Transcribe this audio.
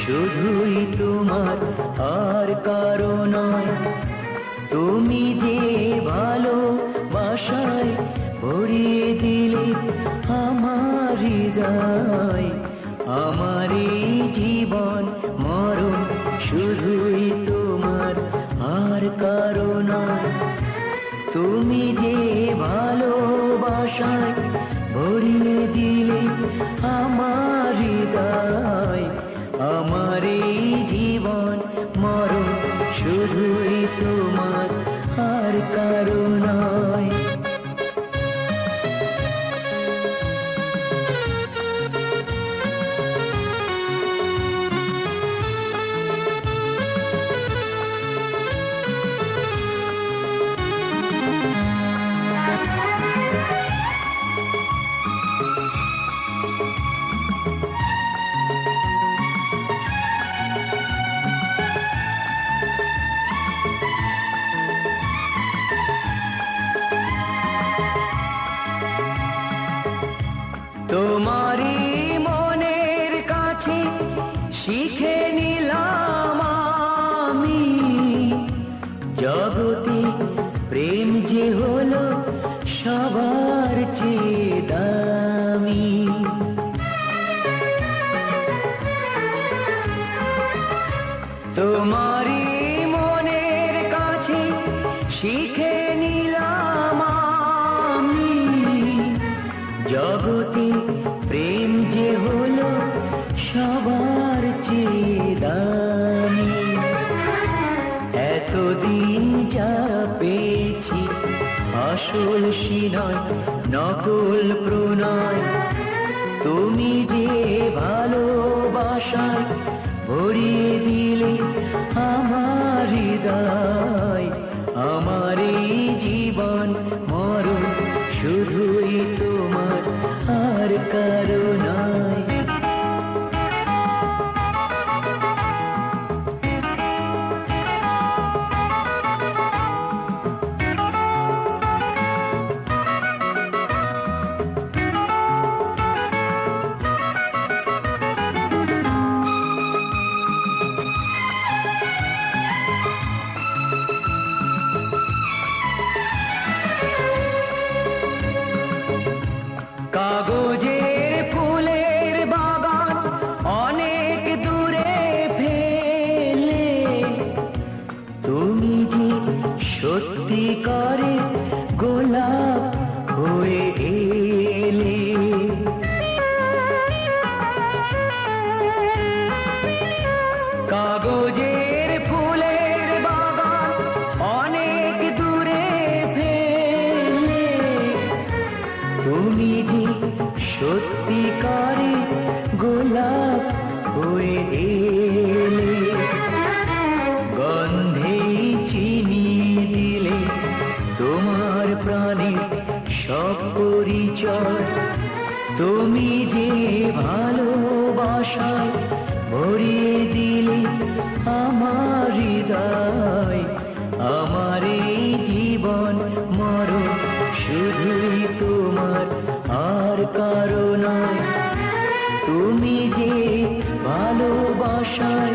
শুধুই তোমার আর কারও নয়। তুমি যে ভালো বাসায় ভরিয়ে দিলে আমার হৃদয়, আমার জীবন মরণ শুধুই তোমার আর কারও নয়। তুমি যে ভালোবাসায় ভরিয়ে দিলে আমার শিখে নিলাম আমি। জগতে প্রেম যে হলো সবার চেয়ে দামি। তোমারই মনের কাছে শিখে নিলাম আমি। জগতে প্রেম যে হলো সবার চেয়ে এতদিন যা পেয়েছি, আসল সিনয় নকল প্রণয়। তুমি যে ভালোবাসায় ভরিয়ে দিলে আমার হৃদয়, আমার এই জীবন মরণ শুধুই তোমার আর কারও হয়ে এলে। কাগজের ফুলের বাগান অনেক দূরে ফেলে। তুমি যে সত্যিকারে পরিচয় তুমি যে ভালোবাসায় ভরিয়ে দিলে আমার হৃদয়, আমার এই জীবন মরণ শুধুই তোমার, আর কারও নয়। তুমি যে ভালোবাসায়